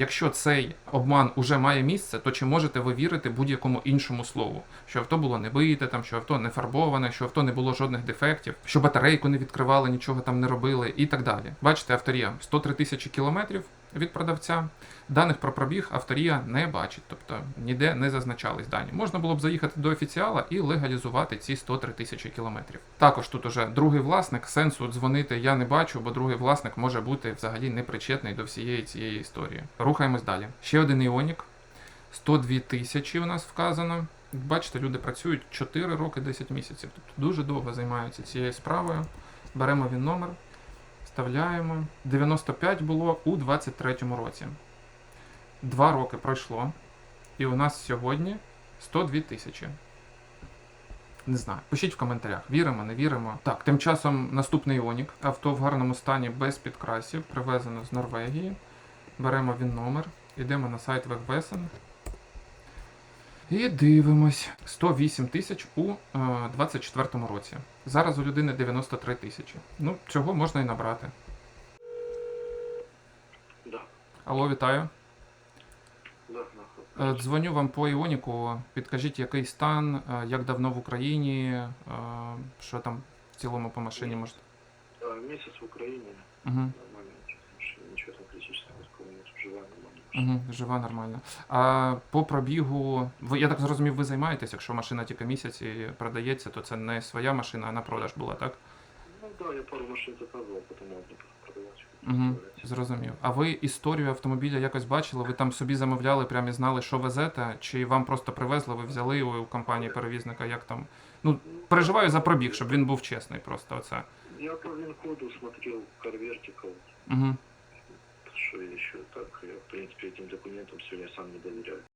Якщо цей обман уже має місце, то чи можете ви вірити будь-якому іншому слову? Що авто було не бите, там, що авто не фарбоване, що авто не було жодних дефектів, що батарейку не відкривали, нічого там не робили і так далі. Бачите, авторія 103 тисячі кілометрів від продавця. Даних про пробіг авторія не бачить, тобто ніде не зазначались дані. Можна було б заїхати до офіціала і легалізувати ці 103 тисячі кілометрів. Також тут уже другий власник, сенсу дзвонити я не бачу, бо другий власник може бути взагалі непричетний до всієї цієї історії. Рухаємось далі. Ще один іонік. 102 тисячі у нас вказано. Бачите, люди працюють 4 роки 10 місяців. Тобто дуже довго займаються цією справою. Беремо він номер, вставляємо. 95 було у 23-му році. Два роки пройшло. І у нас сьогодні 102 тисячі. Не знаю. Пишіть в коментарях, віримо, не віримо. Так, тим часом наступний Іонік. Авто в гарному стані без підкрасів, привезено з Норвегії. Беремо він номер, йдемо на сайт Вегбесен. І дивимось. 108 тисяч у е, 24-му році. Зараз у людини 93 тисячі. Ну, цього можна і набрати. Да, Алло, вітаю. да, да. Е, Дзвоню вам по Іоніку. Підкажіть, який стан, е, як давно в Україні, е, що там в цілому по машині можете. А, Месяц в Украине, Угу. нормально, ничего там такого нет, живая нормально. Угу, жива нормально. А по пробігу, ви я так зрозумів, ви займаєтесь, якщо машина тільки місяць і продається, то це не своя машина, а на продаж була, так? Ну да, я пару машин заказывал, потом одну продавать. Угу, зрозумів. А ви історію автомобіля якось бачили? Ви там собі замовляли, прямо і знали, що везете, чи вам просто привезли, ви взяли у компанії перевізника, як там. Ну, переживаю за пробіг, щоб він був чесний, просто оце. Я по ВИН-коду смотрел Car Vertical, Угу. Что еще так, я в принципе этим документам сегодня сам не доверяю.